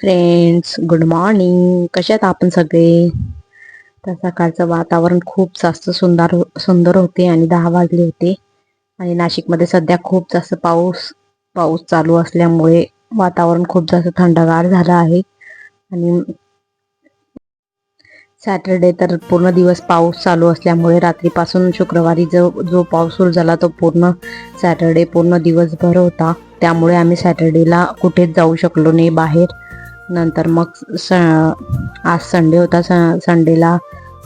Friends good morning कशात आपण सगळे? तर सकाळचं वातावरण खूप जास्त सुंदर हो, सुंदर होते आणि दहा वाजले होते. आणि नाशिकमध्ये सध्या खूप जास्त पाऊस पाऊस चालू असल्यामुळे वातावरण खूप जास्त थंडगार झालं आहे. आणि सॅटरडे तर पूर्ण दिवस पाऊस चालू असल्यामुळे रात्रीपासून शुक्रवारी जो जो पाऊस सुरू झाला तो पूर्ण सॅटरडे पूर्ण दिवसभर होता. त्यामुळे आम्ही सॅटरडेला कुठेच जाऊ शकलो नाही बाहेर. नंतर मग स आज संडे होता स संडेला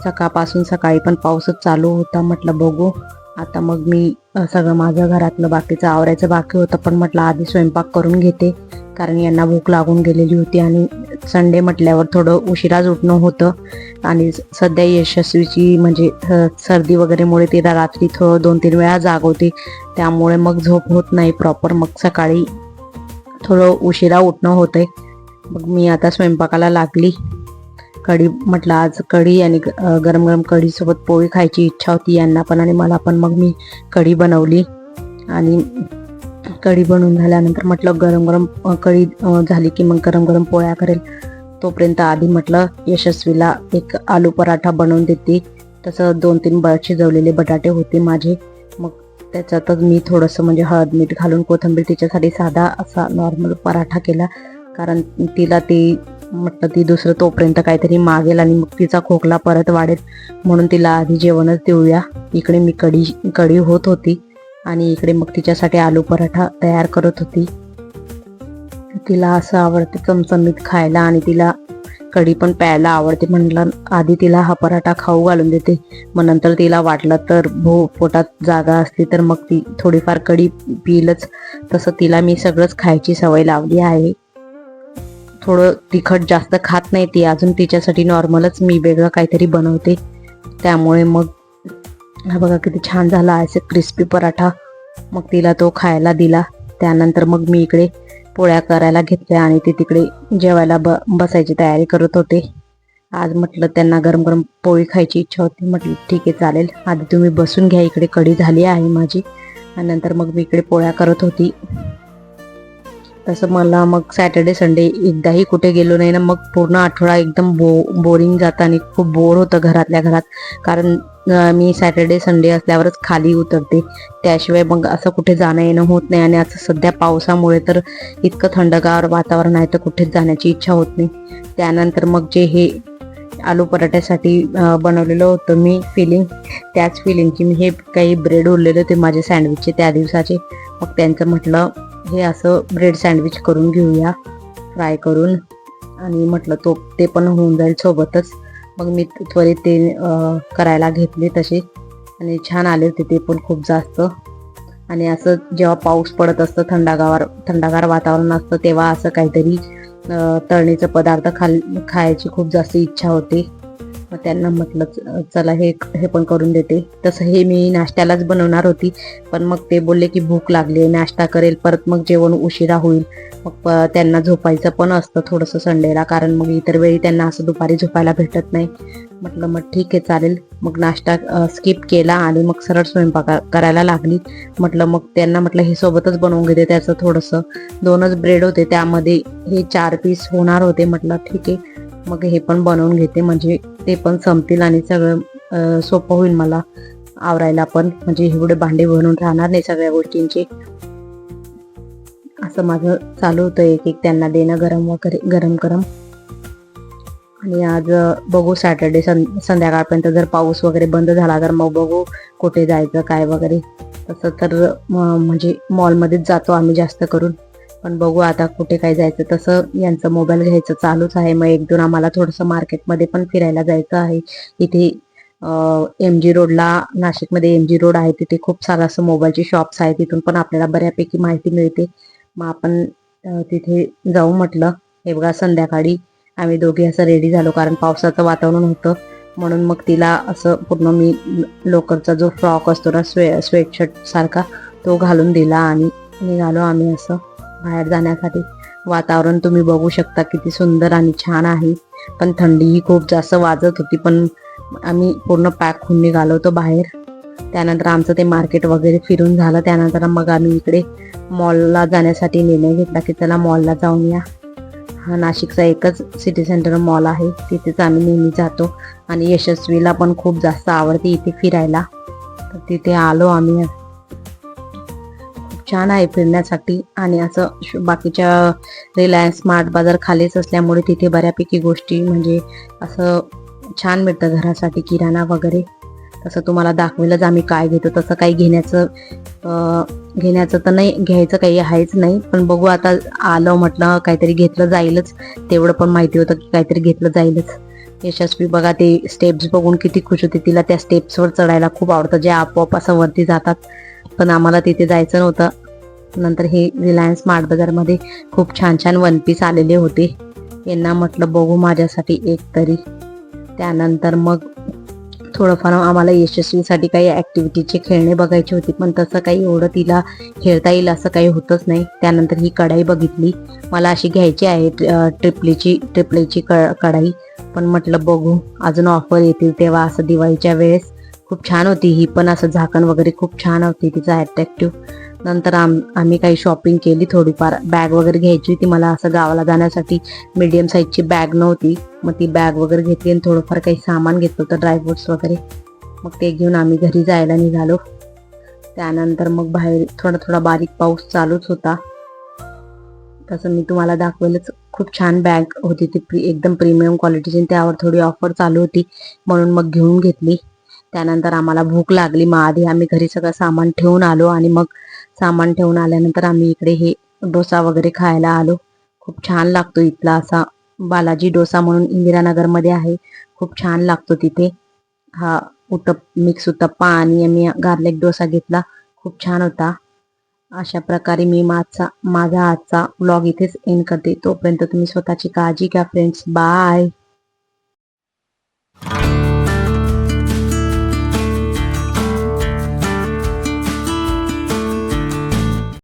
सकाळपासून सकाळी पण पाऊसच चालू होता. म्हटलं बघू. आता मग मी सगळं माझं घरातलं बाकीचं आवरायचं बाकी होतं. पण म्हटलं आधी स्वयंपाक करून घेते. कारण यांना भूक लागून गेलेली होती. आणि संडे म्हटल्यावर थोडं उशिराच उठणं होतं. आणि स- सध्या यशस्वीची म्हणजे सर्दी वगैरेमुळे तिला रात्री थोडं दोन तीन वेळा जाग होती त्यामुळे मग झोप होत नाही प्रॉपर मग सकाळी थोडं उशिरा उठणं होतंय. मग मी आता स्वयंपाकाला लागली. कढी म्हटलं आज कढी आणि ग- गरम गरम कढीसोबत पोळी खायची इच्छा होती यांना पण आणि मला पण. मग मी कढी बनवली आणि कढी बनवून झाल्यानंतर म्हटलं गरम गरम कढी झाली की मग गरम गरम पोळ्या करेल. तोपर्यंत आधी म्हटलं यशस्वीला एक आलू पराठा बनवून देते. तसं दोन तीन ब शिजवलेले बटाटे होते माझे. मग त्याच्यातच मी थोडंसं म्हणजे हळद मीठ घालून कोथिंबीर तिच्यासाठी साधा असा नॉर्मल पराठा केला. कारण तिला ती म्हटलं ती दुसरं तोपर्यंत काहीतरी मागेल आणि मग तिचा खोकला परत वाढेल. म्हणून तिला आधी जेवणच देऊया. इकडे मी कढी कढी होत होती आणि इकडे मग तिच्यासाठी आलू पराठा तयार करत होती. तिला असं आवडते चमचमीत खायला आणि तिला कढी पण प्यायला आवडते. म्हटलं आधी तिला हा पराठा खाऊ घालून देते. मग नंतर तिला वाटलं तर भो पोटात जागा असली तर मग ती थोडीफार कढी पिलच. तसं तिला मी सगळंच खायची सवय लावली आहे. थोडं तिखट जास्त खात नाही ती अजून तिच्यासाठी नॉर्मलच मी वेगळं काहीतरी बनवते. त्यामुळे मग हा बघा किती छान झाला असे क्रिस्पी पराठा. मग तिला तो खायला दिला. त्यानंतर मग मी इकडे पोळ्या करायला घेतल्या आणि ते तिकडे जेवायला ब बसायची तयारी करत होते. आज म्हटलं त्यांना गरम गरम पोळी खायची इच्छा होती. म्हटलं ठीक आहे चालेल. आधी तुम्ही बसून घ्या इकडे कढी झाली आहे माझी. आणि नंतर मग मी इकडे पोळ्या करत होती. तसं मला मग सॅटर्डे संडे एकदाही कुठे गेलो नाही ना मग पूर्ण आठवडा एकदम बो बोरिंग जातं आणि खूप बोर होतं घरातल्या घरात. कारण मी सॅटर्डे संडे असल्यावरच खाली उतरते. त्याशिवाय मग असं कुठे जाणं येणं होत नाही आणि असं सध्या पावसामुळे तर इतकं थंडगार वातावरण आहे तर कुठेच जाण्याची इच्छा होत नाही. त्यानंतर मग जे हे आलू पराठ्यासाठी बनवलेलं होतं मी फिलिंग त्याच फिलिंगची मी हे काही ब्रेड उरलेले होते माझे सँडविचचे त्या दिवसाचे. मग त्यांचं म्हटलं हे असं ब्रेड सँडविच करून घेऊया. फ्राय करून. आणि म्हटलं तो ते पण होऊन जाईल सोबतच. मग मी त्वरित ते करायला घेतले तसे आणि छान आले होते ते पण खूप जास्त. आणि असं जेव्हा पाऊस पडत असतं थंडागार थंडागार वातावरण असतं तेव्हा असं काहीतरी तळणीचं पदार्थ खाल खायची खूप जास्त इच्छा होते. मग त्यांना म्हटलं च- चला हे हे पण करून देते. तसं हे मी नाश्त्यालाच बनवणार होती. पण मग ते बोलले की भूक लागली नाश्ता करेल परत मग जेवण उशिरा होईल. मग प- त्यांना झोपायचं पण असतं थोडंसं संडेला कारण मग इतर वेळी त्यांना असं दुपारी झोपायला भेटत नाही. म्हटलं मग ठीक आहे चालेल. मग नाश्ता स्किप केला आणि मग सरळ स्वयंपाक करायला लागली. म्हटलं मग त्यांना म्हटलं हे सोबतच बनवून घेते त्याचं थोडंसं. दोनच ब्रेड होते त्यामध्ये हे चार पीस होणार होते. म्हटलं ठीक आहे. मग हे पण बनवून घेते. म्हणजे ते पण संपतील आणि सगळं सोपं होईल मला आवरायला पण. म्हणजे एवढे भांडे बनवून राहणार नाही सगळ्या गोष्टींचे. असं माझं चालू होतं एक एक त्यांना देणं गरम वगैरे गरम गरम. आणि आज बघू सॅटर्डे सं संध्याकाळपर्यंत जर पाऊस वगैरे बंद झाला तर मग बघू कुठे जायचं काय वगैरे. तसं तर म्हणजे मॉलमध्येच जातो आम्ही जास्त करून. पण बघू आता कुठे काय जायचं. तसं यांचं मोबाईल घ्यायचं चालूच आहे. मग एक दोन आम्हाला थोडंसं मार्केटमध्ये पण फिरायला जायचं आहे. इथे एम जी रोडला नाशिकमध्ये एम जी रोड आहे. तिथे खूप सारं असं मोबाईलचे शॉप्स आहेत. तिथून पण आपल्याला बऱ्यापैकी माहिती मिळते. मग आपण तिथे जाऊ म्हटलं. हे बघा संध्याकाळी आम्ही दोघे असं रेडी झालो. कारण पावसाचं वातावरण होतं. म्हणून मग तिला असं पूर्ण मी लोकरचा जो फ्रॉक असतो ना स्वे स्वेटशर्ट सारखा तो घालून दिला आणि निघालो आम्ही असं. बाहेर जाण्यासाठी. वातावरण तुम्ही बघू शकता किती सुंदर आणि छान आहे. पण थंडीही खूप जास्त वाजत होती पण आम्ही पूर्ण पॅक होऊन निघालो होतो बाहेर. त्यानंतर आमचं ते मार्केट वगैरे फिरून झालं. त्यानंतर मग आम्ही इकडे मॉलला जाण्यासाठी निर्णय घेतला की चला मॉलला जाऊन या हा नाशिकचा एकच सिटी सेंटर मॉल आहे. तिथेच आम्ही नेहमी जातो. आणि यशस्वीला पण खूप जास्त आवडते इथे फिरायला. तर तिथे आलो आम्ही. खूप छान आहे फिरण्यासाठी. आणि असं श- बाकीच्या रिलायन्स स्मार्ट बाजार खालीच असल्यामुळे तिथे बऱ्यापैकी गोष्टी म्हणजे असं छान मिळतं घरासाठी किराणा वगैरे. तसं तुम्हाला दाखवेलच आम्ही काय घेतो. तसं काही घेण्याचं घेण्याचं तर नाही घ्यायचं काही आहेच नाही. पण बघू आता आलं म्हटलं काहीतरी घेतलं जाईलच. तेवढं पण माहिती होतं की काहीतरी घेतलं जाईलच. यशस्वी बघा ते स्टेप्स बघून किती खुश होते. तिला त्या स्टेप्सवर चढायला खूप आवडतं. जे आपोआप असं वरती जातात. पण आम्हाला तिथे जायचं नव्हतं. नंतर हे रिलायन्स स्मार्ट बाजारमध्ये खूप छान छान वन पीस आलेले होते. यांना म्हटलं बघू माझ्यासाठी एक तरी. त्यानंतर मग थोडंफार आम्हाला यशस्वीसाठी काही ॲक्टिव्हिटीचे खेळणे बघायचे होते पण तसं काही एवढं तिला खेळता येईल असं काही होतंच नाही. त्यानंतर ही कढाई बघितली. मला अशी घ्यायची आहे ट्रिपलीची ट्रिपलीची क कढाई. पण म्हटलं बघू अजून ऑफर येतील तेव्हा असं दिवाळीच्या वेळेस. खूप छान होती. ही पण असं झाकण वगैरे खूप छान होती. तिचं अट्रॅक्टिव्ह नंतर आम आम्ही काही शॉपिंग केली थोडीफार. बॅग वगैरे घ्यायची होती. मला असं गावाला जाण्यासाठी मीडियम साईजची बॅग नव्हती. मग ती बॅग वगैरे घेतली आणि थोडंफार काही सामान घेतलं होतं ड्रायफ्रुट्स वगैरे. मग ते घेऊन आम्ही घरी जायला निघालो. त्यानंतर मग बाहेर थोडा थोडा बारीक पाऊस चालूच होता. तसं मी तुम्हाला दाखवेलच. खूप छान बॅग होती ती. प्री एकदम प्रीमियम क्वालिटीची आणि त्यावर थोडी ऑफर चालू होती. म्हणून मग घेऊन घेतली. त्यानंतर आम्हाला भूक लागली. मग आधी आम्ही घरी सगळं सामान ठेवून आलो आणि मग सामान ठेवून आल्यानंतर आम्ही इकडे हे डोसा वगैरे खायला आलो. खूप छान लागतो इथला असा बालाजी डोसा म्हणून इंदिरानगरमध्ये आहे. खूप छान लागतो तिथे. हा उतप मिक्स उत्तप्पा आणि आम्ही गार्लिक डोसा घेतला. खूप छान होता. अशा प्रकारे मी माझा माझा आजचा ब्लॉग इथेच एंड करते. तोपर्यंत तुम्ही स्वतःची काळजी घ्या फ्रेंड्स बाय